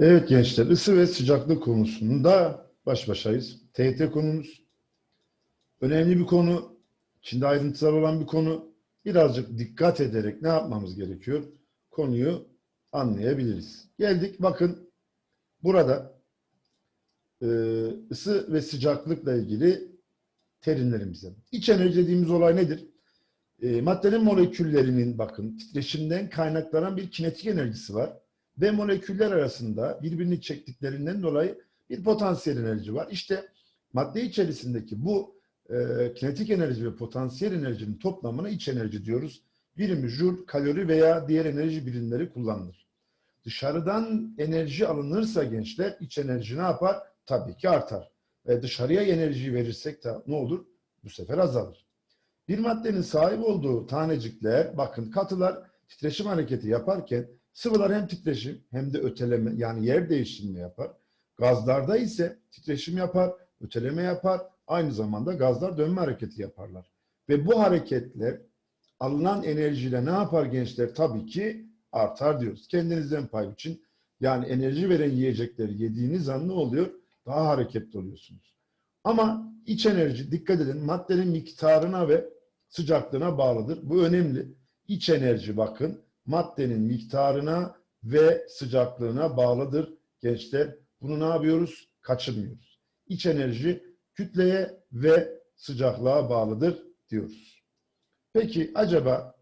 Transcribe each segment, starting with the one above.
Evet gençler, ısı ve sıcaklık konusunda baş başayız. TYT konumuz. Önemli bir konu, içinde ayrıntılar olan bir konu. Birazcık dikkat ederek ne yapmamız gerekiyor? Konuyu anlayabiliriz. Geldik, bakın burada e, ısı ve sıcaklıkla ilgili terimlerimize. İç enerji dediğimiz olay nedir? E, maddenin moleküllerinin bakın titreşimden kaynaklanan bir kinetik enerjisi var ve moleküller arasında birbirini çektiklerinden dolayı bir potansiyel enerji var. İşte madde içerisindeki bu e, kinetik enerji ve potansiyel enerjinin toplamına iç enerji diyoruz. Birimi joule, kalori veya diğer enerji birimleri kullanılır. Dışarıdan enerji alınırsa gençler iç enerji ne yapar? Tabii ki artar. Ve dışarıya enerji verirsek de ne olur? Bu sefer azalır. Bir maddenin sahip olduğu tanecikler, bakın katılar titreşim hareketi yaparken Sıvılar hem titreşim hem de öteleme yani yer değiştirme yapar. Gazlarda ise titreşim yapar, öteleme yapar. Aynı zamanda gazlar dönme hareketi yaparlar. Ve bu hareketler alınan enerjiyle ne yapar gençler? Tabii ki artar diyoruz. Kendinizden pay için yani enerji veren yiyecekleri yediğiniz an ne oluyor? Daha hareketli oluyorsunuz. Ama iç enerji dikkat edin maddenin miktarına ve sıcaklığına bağlıdır. Bu önemli. İç enerji bakın maddenin miktarına ve sıcaklığına bağlıdır gençler. Bunu ne yapıyoruz? Kaçırmıyoruz. İç enerji kütleye ve sıcaklığa bağlıdır diyoruz. Peki acaba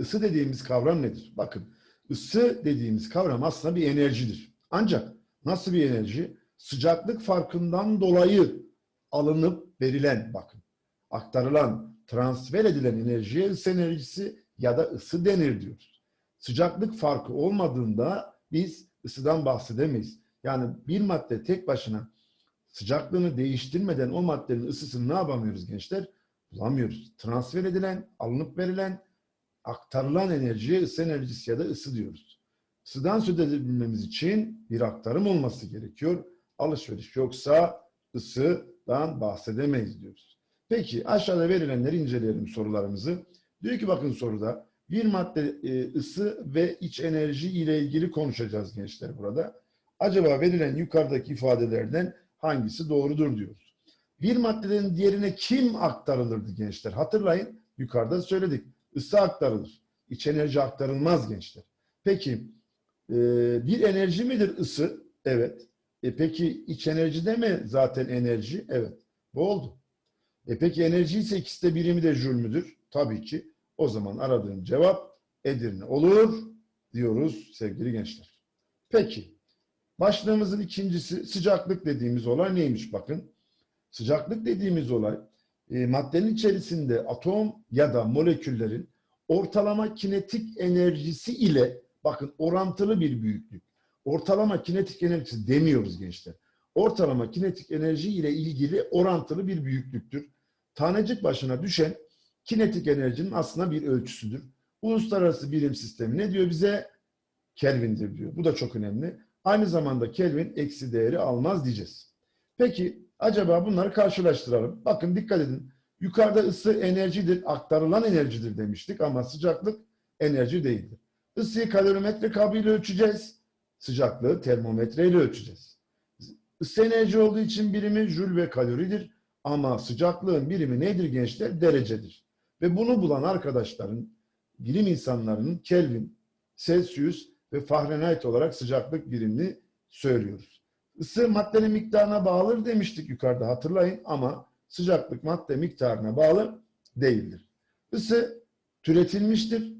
ısı dediğimiz kavram nedir? Bakın ısı dediğimiz kavram aslında bir enerjidir. Ancak nasıl bir enerji? Sıcaklık farkından dolayı alınıp verilen bakın aktarılan, transfer edilen enerjiye ısı enerjisi ya da ısı denir diyoruz sıcaklık farkı olmadığında biz ısıdan bahsedemeyiz. Yani bir madde tek başına sıcaklığını değiştirmeden o maddenin ısısını ne yapamıyoruz gençler? Bulamıyoruz. Transfer edilen, alınıp verilen, aktarılan enerjiye ısı enerjisi ya da ısı diyoruz. Isıdan söz edebilmemiz için bir aktarım olması gerekiyor. Alışveriş yoksa ısıdan bahsedemeyiz diyoruz. Peki aşağıda verilenleri inceleyelim sorularımızı. Diyor ki bakın soruda bir madde e, ısı ve iç enerji ile ilgili konuşacağız gençler burada. Acaba verilen yukarıdaki ifadelerden hangisi doğrudur diyoruz. Bir maddeden diğerine kim aktarılırdı gençler? Hatırlayın yukarıda söyledik. Isı aktarılır. İç enerji aktarılmaz gençler. Peki e, bir enerji midir ısı? Evet. E peki iç enerji de mi zaten enerji? Evet. Bu oldu. E peki enerji ise ikisi de birimi de jül müdür? Tabii ki. O zaman aradığım cevap Edirne olur diyoruz sevgili gençler. Peki başlığımızın ikincisi sıcaklık dediğimiz olay neymiş bakın. Sıcaklık dediğimiz olay e, maddenin içerisinde atom ya da moleküllerin ortalama kinetik enerjisi ile bakın orantılı bir büyüklük. Ortalama kinetik enerjisi demiyoruz gençler. Ortalama kinetik enerji ile ilgili orantılı bir büyüklüktür. Tanecik başına düşen kinetik enerjinin aslında bir ölçüsüdür. Uluslararası birim sistemi ne diyor bize? Kelvin'dir diyor. Bu da çok önemli. Aynı zamanda Kelvin eksi değeri almaz diyeceğiz. Peki acaba bunları karşılaştıralım. Bakın dikkat edin. Yukarıda ısı enerjidir, aktarılan enerjidir demiştik ama sıcaklık enerji değildir. Isıyı kalorimetre kabıyla ölçeceğiz. Sıcaklığı termometre ile ölçeceğiz. Isı enerji olduğu için birimi jül ve kaloridir. Ama sıcaklığın birimi nedir gençler? Derecedir. Ve bunu bulan arkadaşların, bilim insanlarının Kelvin, Celsius ve Fahrenheit olarak sıcaklık birimini söylüyoruz. Isı maddenin miktarına bağlıdır demiştik yukarıda hatırlayın ama sıcaklık madde miktarına bağlı değildir. Isı türetilmiştir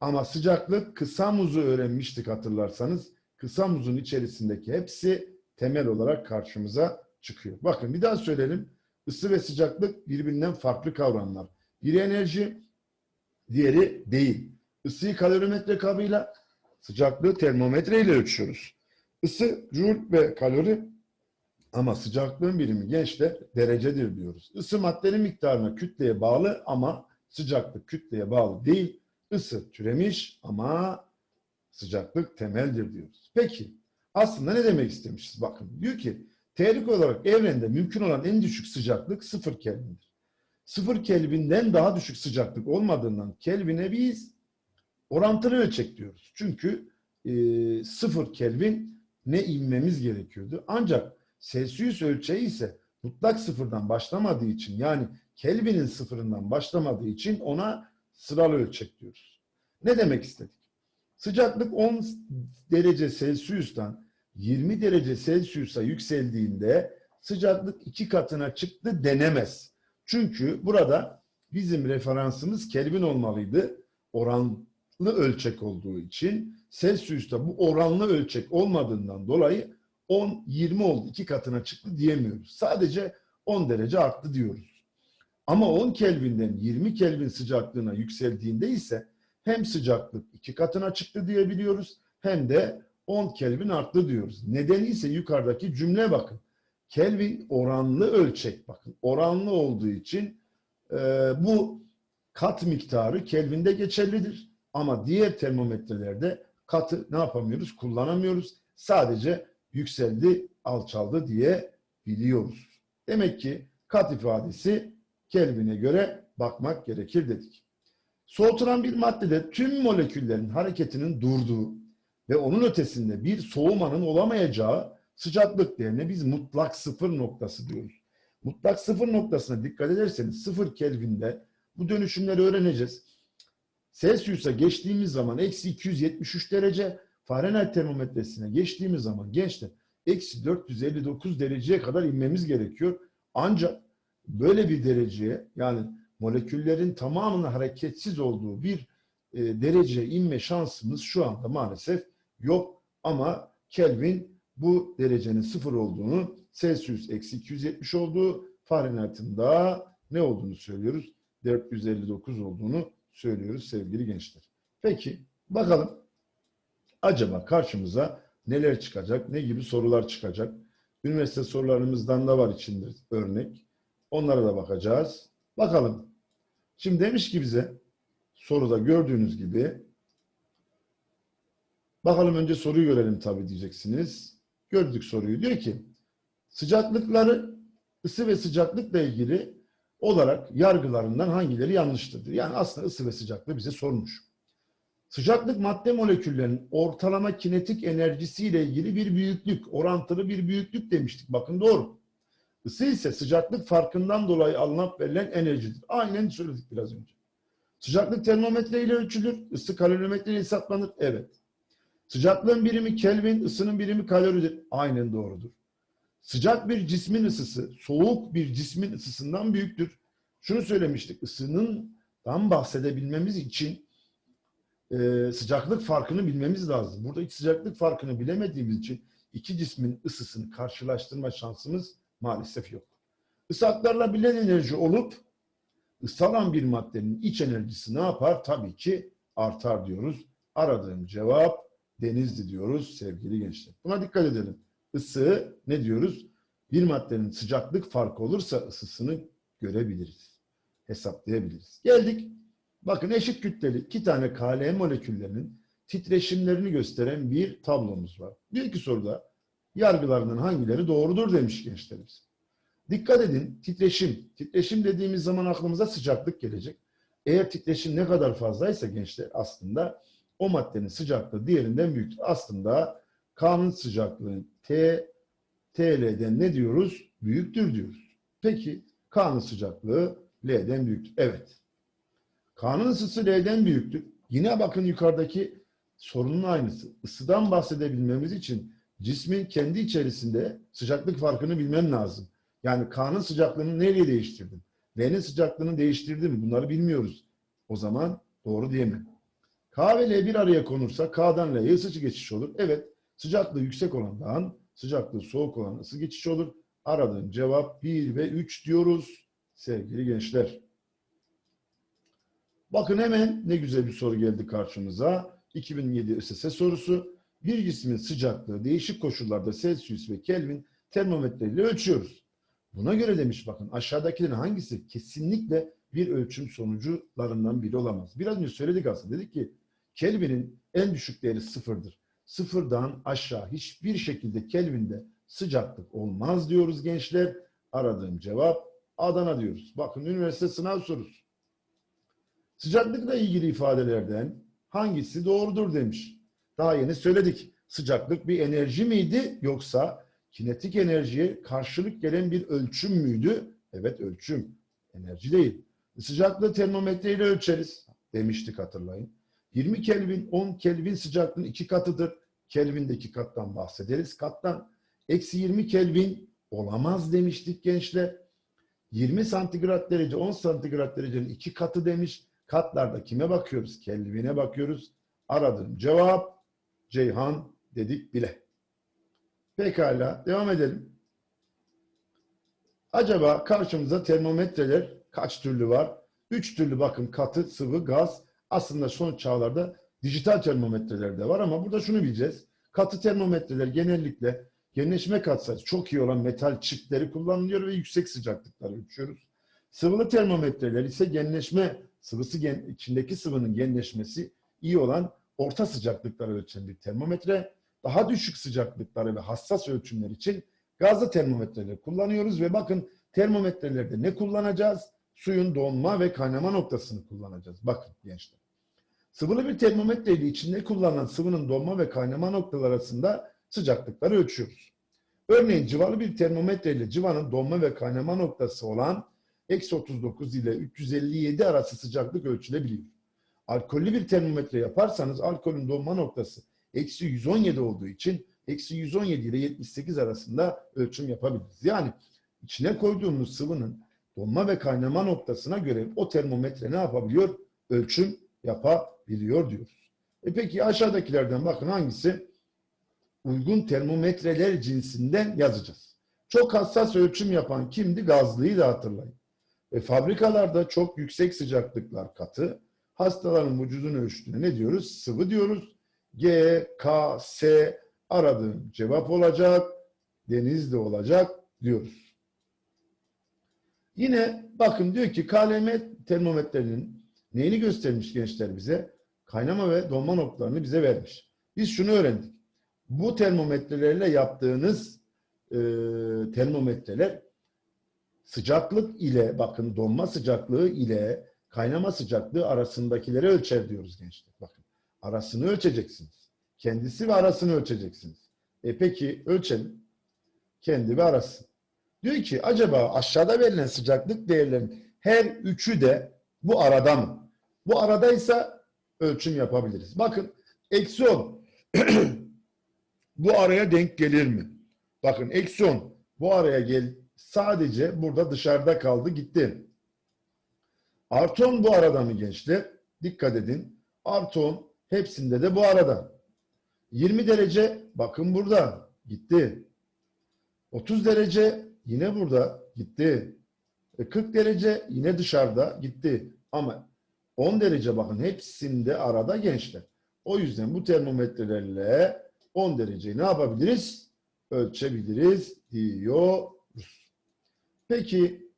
ama sıcaklık kısa muzu öğrenmiştik hatırlarsanız. Kısa muzun içerisindeki hepsi temel olarak karşımıza çıkıyor. Bakın bir daha söyleyelim. Isı ve sıcaklık birbirinden farklı kavramlar. Biri enerji, diğeri değil. Isıyı kalorimetre kabıyla, sıcaklığı termometre ile ölçüyoruz. Isı, joule ve kalori ama sıcaklığın birimi gençler derecedir diyoruz. Isı maddenin miktarına, kütleye bağlı ama sıcaklık kütleye bağlı değil. Isı türemiş ama sıcaklık temeldir diyoruz. Peki aslında ne demek istemişiz? Bakın diyor ki teorik olarak evrende mümkün olan en düşük sıcaklık sıfır Kelvin'dir sıfır Kelvin'den daha düşük sıcaklık olmadığından Kelvin'e biz orantılı ölçek diyoruz. Çünkü e, sıfır Kelvin ne inmemiz gerekiyordu. Ancak Celsius ölçeği ise mutlak sıfırdan başlamadığı için yani Kelvin'in sıfırından başlamadığı için ona sıralı ölçek diyoruz. Ne demek istedik? Sıcaklık 10 derece Celsius'tan 20 derece Celsius'a yükseldiğinde sıcaklık iki katına çıktı denemez. Çünkü burada bizim referansımız Kelvin olmalıydı. Oranlı ölçek olduğu için Celsius'ta bu oranlı ölçek olmadığından dolayı 10-20 oldu iki katına çıktı diyemiyoruz. Sadece 10 derece arttı diyoruz. Ama 10 Kelvin'den 20 Kelvin sıcaklığına yükseldiğinde ise hem sıcaklık iki katına çıktı diyebiliyoruz hem de 10 Kelvin arttı diyoruz. Nedeni ise yukarıdaki cümle bakın. Kelvin oranlı ölçek bakın. Oranlı olduğu için e, bu kat miktarı Kelvin'de geçerlidir. Ama diğer termometrelerde katı ne yapamıyoruz? Kullanamıyoruz. Sadece yükseldi, alçaldı diye biliyoruz. Demek ki kat ifadesi Kelvin'e göre bakmak gerekir dedik. Soğutulan bir maddede tüm moleküllerin hareketinin durduğu ve onun ötesinde bir soğumanın olamayacağı sıcaklık değerine biz mutlak sıfır noktası diyoruz. Mutlak sıfır noktasına dikkat ederseniz sıfır Kelvin'de bu dönüşümleri öğreneceğiz. Celsius'a geçtiğimiz zaman eksi 273 derece, Fahrenheit termometresine geçtiğimiz zaman gençler eksi 459 dereceye kadar inmemiz gerekiyor. Ancak böyle bir dereceye yani moleküllerin tamamının hareketsiz olduğu bir e, dereceye inme şansımız şu anda maalesef yok. Ama Kelvin bu derecenin sıfır olduğunu, Celsius eksi 270 olduğu, Fahrenheit'in da ne olduğunu söylüyoruz? 459 olduğunu söylüyoruz sevgili gençler. Peki bakalım acaba karşımıza neler çıkacak, ne gibi sorular çıkacak? Üniversite sorularımızdan da var içinde örnek. Onlara da bakacağız. Bakalım. Şimdi demiş ki bize soruda gördüğünüz gibi bakalım önce soruyu görelim tabii diyeceksiniz. Gördük soruyu. Diyor ki sıcaklıkları ısı ve sıcaklıkla ilgili olarak yargılarından hangileri yanlıştır? Yani aslında ısı ve sıcaklığı bize sormuş. Sıcaklık madde moleküllerinin ortalama kinetik enerjisiyle ilgili bir büyüklük, orantılı bir büyüklük demiştik. Bakın doğru. Isı ise sıcaklık farkından dolayı alınıp verilen enerjidir. Aynen söyledik biraz önce. Sıcaklık termometre ile ölçülür. Isı kalorimetre ile hesaplanır. Evet. Sıcaklığın birimi Kelvin, ısının birimi kaloridir. Aynen doğrudur. Sıcak bir cismin ısısı soğuk bir cismin ısısından büyüktür. Şunu söylemiştik. Isınından bahsedebilmemiz için e, sıcaklık farkını bilmemiz lazım. Burada hiç sıcaklık farkını bilemediğimiz için iki cismin ısısını karşılaştırma şansımız maalesef yok. Isı bilen enerji olup ısalan bir maddenin iç enerjisi ne yapar? Tabii ki artar diyoruz. Aradığım cevap denizdi diyoruz sevgili gençler. Buna dikkat edelim. Isı ne diyoruz? Bir maddenin sıcaklık farkı olursa ısısını görebiliriz. Hesaplayabiliriz. Geldik. Bakın eşit kütleli iki tane KL moleküllerinin titreşimlerini gösteren bir tablomuz var. Diyor ki soruda yargılarının hangileri doğrudur demiş gençlerimiz. Dikkat edin titreşim. Titreşim dediğimiz zaman aklımıza sıcaklık gelecek. Eğer titreşim ne kadar fazlaysa gençler aslında o maddenin sıcaklığı diğerinden büyüktür. Aslında K'nın sıcaklığı T, TL'den ne diyoruz? Büyüktür diyoruz. Peki K'nın sıcaklığı L'den büyüktür. Evet. K'nın ısısı L'den büyüktür. Yine bakın yukarıdaki sorunun aynısı. Isıdan bahsedebilmemiz için cismin kendi içerisinde sıcaklık farkını bilmem lazım. Yani K'nın sıcaklığını nereye değiştirdin? L'nin sıcaklığını değiştirdin mi? Bunları bilmiyoruz. O zaman doğru diyemem. K ve L bir araya konursa K'dan L'ye ısı geçiş olur. Evet, sıcaklığı yüksek olandan sıcaklığı soğuk olan ısı geçiş olur. Aradığım cevap 1 ve 3 diyoruz sevgili gençler. Bakın hemen ne güzel bir soru geldi karşımıza. 2007 ÖSS sorusu. Bir cismin sıcaklığı değişik koşullarda Celsius ve Kelvin termometre ölçüyoruz. Buna göre demiş bakın aşağıdakilerin hangisi kesinlikle bir ölçüm sonucularından biri olamaz. Biraz önce söyledik aslında. Dedik ki Kelvin'in en düşük değeri sıfırdır. Sıfırdan aşağı hiçbir şekilde Kelvin'de sıcaklık olmaz diyoruz gençler. Aradığım cevap Adana diyoruz. Bakın üniversite sınav sorusu. Sıcaklıkla ilgili ifadelerden hangisi doğrudur demiş. Daha yeni söyledik. Sıcaklık bir enerji miydi yoksa kinetik enerjiye karşılık gelen bir ölçüm müydü? Evet ölçüm. Enerji değil. Sıcaklığı termometreyle ölçeriz demiştik hatırlayın. 20 Kelvin 10 Kelvin sıcaklığın iki katıdır. Kelvin'deki kattan bahsederiz. Kattan eksi 20 Kelvin olamaz demiştik gençler. 20 santigrat derece 10 santigrat derecenin iki katı demiş. Katlarda kime bakıyoruz? Kelvin'e bakıyoruz. Aradığım cevap Ceyhan dedik bile. Pekala devam edelim. Acaba karşımıza termometreler kaç türlü var? Üç türlü bakın katı, sıvı, gaz. Aslında son çağlarda dijital termometreler de var ama burada şunu bileceğiz. Katı termometreler genellikle genleşme katsayısı çok iyi olan metal çiftleri kullanılıyor ve yüksek sıcaklıkları ölçüyoruz. Sıvılı termometreler ise genleşme sıvısı gen, içindeki sıvının genleşmesi iyi olan orta sıcaklıkları ölçen bir termometre. Daha düşük sıcaklıkları ve hassas ölçümler için gazlı termometreleri kullanıyoruz ve bakın termometrelerde ne kullanacağız? Suyun donma ve kaynama noktasını kullanacağız. Bakın gençler. Sıvılı bir termometre ile içinde kullanılan sıvının donma ve kaynama noktaları arasında sıcaklıkları ölçüyoruz. Örneğin civalı bir termometre ile civanın donma ve kaynama noktası olan eksi 39 ile 357 arası sıcaklık ölçülebiliyor. Alkollü bir termometre yaparsanız alkolün donma noktası eksi 117 olduğu için eksi 117 ile 78 arasında ölçüm yapabiliriz. Yani içine koyduğumuz sıvının donma ve kaynama noktasına göre o termometre ne yapabiliyor? Ölçüm yapabiliyor diyoruz. E peki aşağıdakilerden bakın hangisi? Uygun termometreler cinsinden yazacağız. Çok hassas ölçüm yapan kimdi? Gazlıyı da hatırlayın. E fabrikalarda çok yüksek sıcaklıklar katı. Hastaların vücudunu ölçtüğüne ne diyoruz? Sıvı diyoruz. G, K, S aradığım cevap olacak. Denizli olacak diyoruz. Yine bakın diyor ki KLM termometrenin neyini göstermiş gençler bize? Kaynama ve donma noktalarını bize vermiş. Biz şunu öğrendik. Bu termometrelerle yaptığınız e, termometreler sıcaklık ile bakın donma sıcaklığı ile kaynama sıcaklığı arasındakileri ölçer diyoruz gençler. Bakın arasını ölçeceksiniz. Kendisi ve arasını ölçeceksiniz. E peki ölçelim. Kendi ve arası. Diyor ki acaba aşağıda verilen sıcaklık değerlerinin her üçü de bu arada mı? Bu aradaysa ölçüm yapabiliriz. Bakın eksi 10 bu araya denk gelir mi? Bakın eksi 10 bu araya gel sadece burada dışarıda kaldı gitti. Artı 10 bu arada mı gençler? Dikkat edin. Artı 10 hepsinde de bu arada. 20 derece bakın burada gitti. 30 derece yine burada gitti. E 40 derece yine dışarıda gitti. Ama 10 derece bakın hepsinde arada gençler. O yüzden bu termometrelerle 10 dereceyi ne yapabiliriz? Ölçebiliriz diyoruz. Peki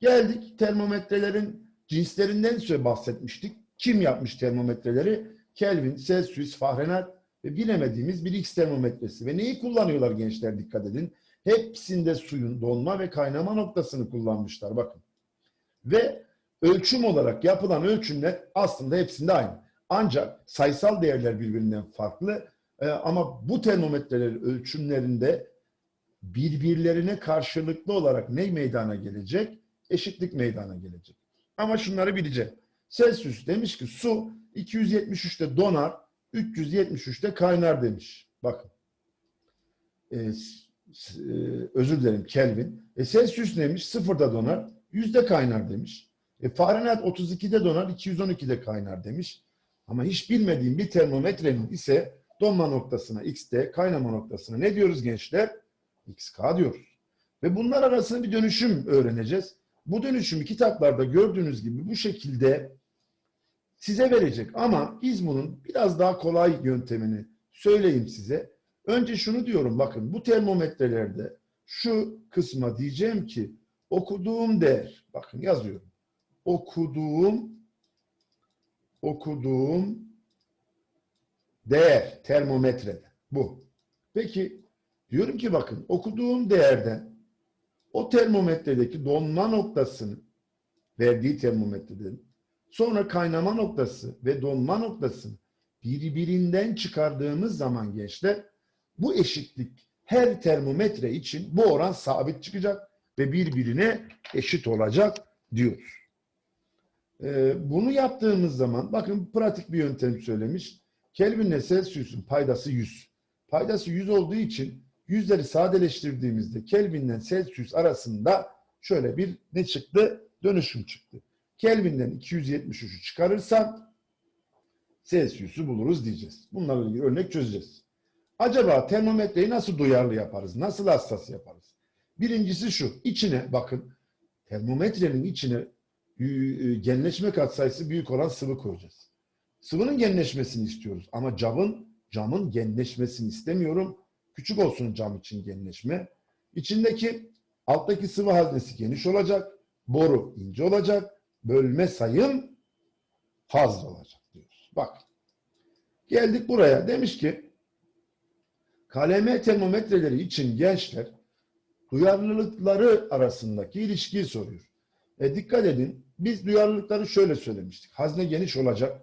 geldik termometrelerin cinslerinden söz bahsetmiştik. Kim yapmış termometreleri? Kelvin, Celsius, Fahrenheit ve bilemediğimiz bir X termometresi. Ve neyi kullanıyorlar gençler dikkat edin. Hepsinde suyun donma ve kaynama noktasını kullanmışlar bakın. Ve ölçüm olarak yapılan ölçümler aslında hepsinde aynı. Ancak sayısal değerler birbirinden farklı. Ee, ama bu termometreler ölçümlerinde birbirlerine karşılıklı olarak ne meydana gelecek? Eşitlik meydana gelecek. Ama şunları bileceğim. Celsius demiş ki su 273'te donar, 373'te kaynar demiş. Bakın. Ee, e, özür dilerim Kelvin. E, Celsius neymiş? Sıfırda donar, yüzde kaynar demiş. E, Fahrenheit 32'de donar, 212'de kaynar demiş. Ama hiç bilmediğim bir termometrenin ise donma noktasına x'te, kaynama noktasına ne diyoruz gençler? xk diyoruz. Ve bunlar arasında bir dönüşüm öğreneceğiz. Bu dönüşümü kitaplarda gördüğünüz gibi bu şekilde size verecek. Ama bunun biraz daha kolay yöntemini söyleyeyim size. Önce şunu diyorum bakın bu termometrelerde şu kısma diyeceğim ki okuduğum değer bakın yazıyorum. Okuduğum okuduğum değer termometrede bu. Peki diyorum ki bakın okuduğum değerden o termometredeki donma noktasını verdiği termometreden sonra kaynama noktası ve donma noktasını birbirinden çıkardığımız zaman gençler bu eşitlik her termometre için bu oran sabit çıkacak ve birbirine eşit olacak diyoruz. Ee, bunu yaptığımız zaman bakın pratik bir yöntem söylemiş. Kelvin ile Celsius'un paydası 100. Paydası 100 olduğu için yüzleri sadeleştirdiğimizde Kelvin'den Celsius arasında şöyle bir ne çıktı? Dönüşüm çıktı. Kelvin'den 273'ü çıkarırsam Celsius'u buluruz diyeceğiz. Bunlarla ilgili örnek çözeceğiz. Acaba termometreyi nasıl duyarlı yaparız? Nasıl hassas yaparız? Birincisi şu. içine bakın. Termometrenin içine e, genleşme katsayısı büyük olan sıvı koyacağız. Sıvının genleşmesini istiyoruz ama camın camın genleşmesini istemiyorum. Küçük olsun cam için genleşme. İçindeki alttaki sıvı haznesi geniş olacak. Boru ince olacak. Bölme sayım fazla olacak diyoruz. Bak. Geldik buraya. Demiş ki KLM termometreleri için gençler duyarlılıkları arasındaki ilişkiyi soruyor. E dikkat edin. Biz duyarlılıkları şöyle söylemiştik. Hazne geniş olacak.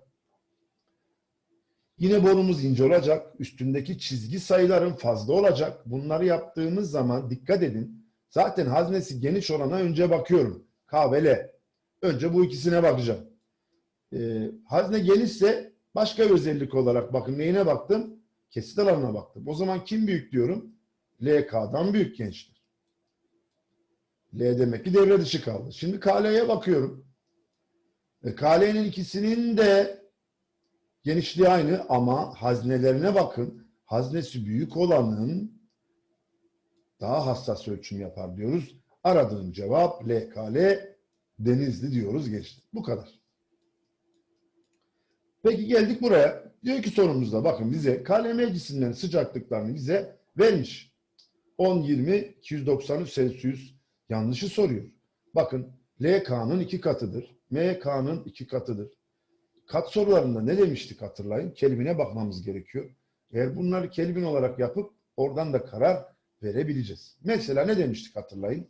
Yine borumuz ince olacak. Üstündeki çizgi sayıların fazla olacak. Bunları yaptığımız zaman dikkat edin. Zaten haznesi geniş olana önce bakıyorum. K. Önce bu ikisine bakacağım. Ee, hazne genişse başka özellik olarak bakın neyine baktım? Kesit alanına baktım. O zaman kim büyük diyorum? LK'dan büyük gençler. L demek ki devre dışı kaldı. Şimdi KL'ye bakıyorum. E, KL'nin ikisinin de genişliği aynı ama haznelerine bakın. Haznesi büyük olanın daha hassas ölçüm yapar diyoruz. Aradığım cevap LKL Denizli diyoruz geçti. Bu kadar. Peki geldik buraya. Diyor ki sorumuzda bakın bize KLM cisimlerin sıcaklıklarını bize vermiş. 10, 20, 293 Celsius yanlışı soruyor. Bakın LK'nın iki katıdır. MK'nın iki katıdır. Kat sorularında ne demiştik hatırlayın? Kelvin'e bakmamız gerekiyor. Eğer bunları Kelvin olarak yapıp oradan da karar verebileceğiz. Mesela ne demiştik hatırlayın?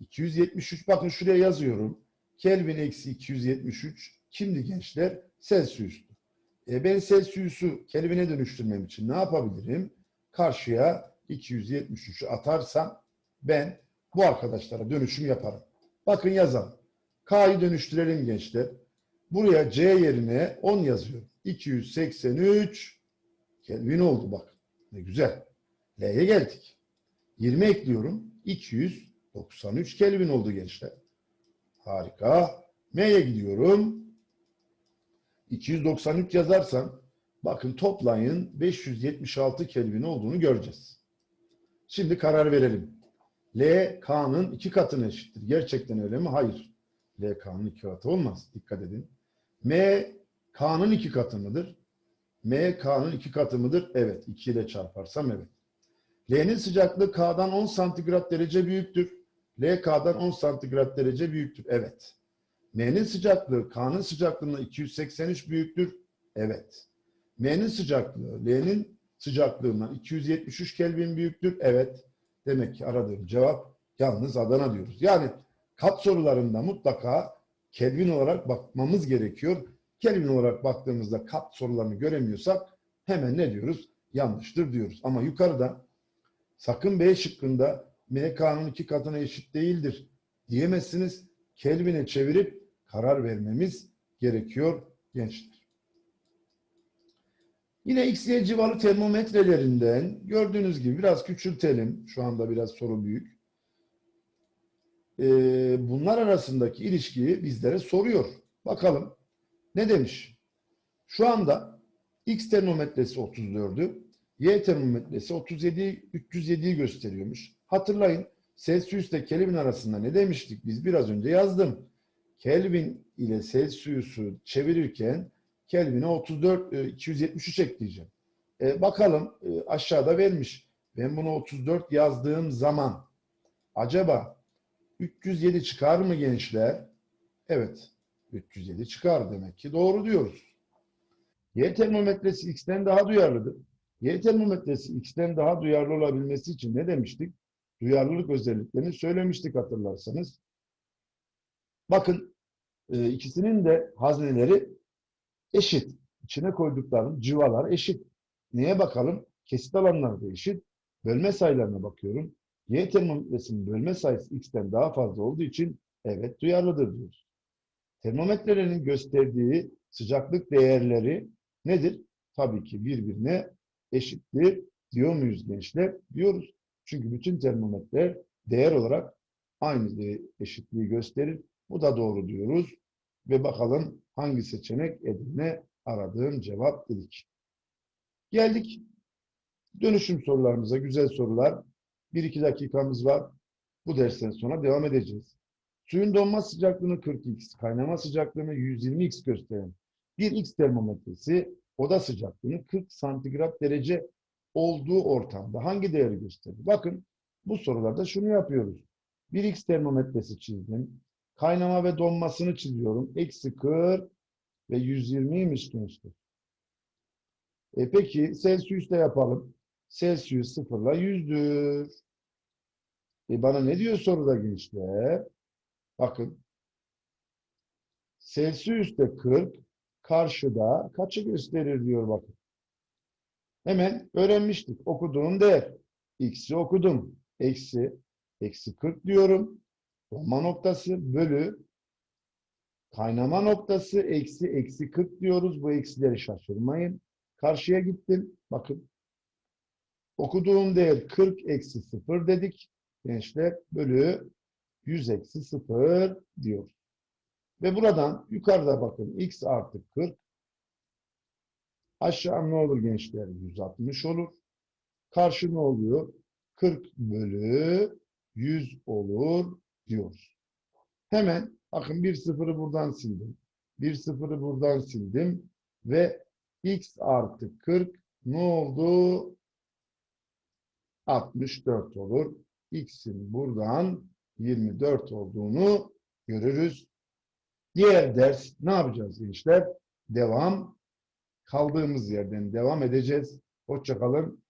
273 bakın şuraya yazıyorum. Kelvin eksi 273 kimdi gençler? Celsius'tu. E ben Celsius'u Kelvin'e dönüştürmem için ne yapabilirim? Karşıya 273'ü atarsam ben bu arkadaşlara dönüşüm yaparım. Bakın yazalım. K'yı dönüştürelim gençler. Buraya C yerine 10 yazıyorum. 283 Kelvin oldu bak. Ne güzel. L'ye geldik. 20 ekliyorum. 293 Kelvin oldu gençler. Harika. M'ye gidiyorum. 293 yazarsam bakın toplayın 576 Kelvin olduğunu göreceğiz. Şimdi karar verelim. L, K'nın iki katına eşittir. Gerçekten öyle mi? Hayır. L, K'nın iki katı olmaz. Dikkat edin. M, K'nın iki katı mıdır? M, K'nın iki katı mıdır? Evet. 2 ile çarparsam evet. L'nin sıcaklığı K'dan 10 santigrat derece büyüktür. L, K'dan 10 santigrat derece büyüktür. Evet. M'nin sıcaklığı K'nın sıcaklığına 283 büyüktür. Evet. M'nin sıcaklığı L'nin sıcaklığından 273 Kelvin büyüktür. Evet. Demek ki aradığım cevap yalnız Adana diyoruz. Yani kat sorularında mutlaka Kelvin olarak bakmamız gerekiyor. Kelvin olarak baktığımızda kat sorularını göremiyorsak hemen ne diyoruz? Yanlıştır diyoruz. Ama yukarıda sakın B şıkkında MK'nın iki katına eşit değildir diyemezsiniz. Kelvin'e çevirip karar vermemiz gerekiyor gençler. Yine XY civarı termometrelerinden gördüğünüz gibi biraz küçültelim. Şu anda biraz soru büyük. Ee, bunlar arasındaki ilişkiyi bizlere soruyor. Bakalım ne demiş? Şu anda X termometresi 34'ü, Y termometresi 37, 307'yi gösteriyormuş. Hatırlayın Celsius ile Kelvin arasında ne demiştik? Biz biraz önce yazdım. Kelvin ile Celsius'u çevirirken Kelvin'e 34, 273 ekleyeceğim. E, bakalım e, aşağıda vermiş. Ben bunu 34 yazdığım zaman acaba 307 çıkar mı gençler? Evet. 307 çıkar demek ki doğru diyoruz. Y termometresi X'ten daha duyarlıdır. Y termometresi X'ten daha duyarlı olabilmesi için ne demiştik? Duyarlılık özelliklerini söylemiştik hatırlarsanız. Bakın e, ikisinin de hazneleri eşit. içine koyduklarım cıvalar eşit. Neye bakalım? Kesit alanları da eşit. Bölme sayılarına bakıyorum. Y termometresinin bölme sayısı x'ten daha fazla olduğu için evet duyarlıdır diyoruz. Termometrelerin gösterdiği sıcaklık değerleri nedir? Tabii ki birbirine eşittir diyor muyuz gençler? Diyoruz. Çünkü bütün termometreler değer olarak aynı eşitliği gösterir. Bu da doğru diyoruz. Ve bakalım hangi seçenek Edirne aradığım cevap dedik. Geldik dönüşüm sorularımıza. Güzel sorular. 1-2 dakikamız var. Bu dersten sonra devam edeceğiz. Suyun donma sıcaklığını 40x, kaynama sıcaklığını 120x gösteren bir x termometresi oda sıcaklığını 40 santigrat derece olduğu ortamda hangi değeri gösterir? Bakın bu sorularda şunu yapıyoruz. Bir x termometresi çizdim. Kaynama ve donmasını çiziyorum. Eksi 40 ve 120'ymiş gençler. E peki Celsius'ta yapalım. Celsius sıfırla yüzdür. E bana ne diyor soruda gençler? Bakın. Celsius'ta 40, karşıda kaçı gösterir diyor bakın. Hemen öğrenmiştik. Okuduğum değer. X'i okudum. Eksi, eksi 40 diyorum. Donma noktası bölü kaynama noktası eksi, eksi 40 diyoruz. Bu eksileri şaşırmayın. Karşıya gittim. Bakın. Okuduğum değer 40 eksi 0 dedik. Gençler bölü 100 eksi 0 diyoruz. Ve buradan yukarıda bakın x artı 40 aşağı ne olur gençler? 160 olur. Karşı ne oluyor? 40 bölü 100 olur diyoruz. Hemen bakın bir sıfırı buradan sildim. Bir sıfırı buradan sildim. Ve x artı 40 ne oldu? 64 olur. x'in buradan 24 olduğunu görürüz. Diğer ders ne yapacağız gençler? Devam. Kaldığımız yerden devam edeceğiz. Hoşçakalın.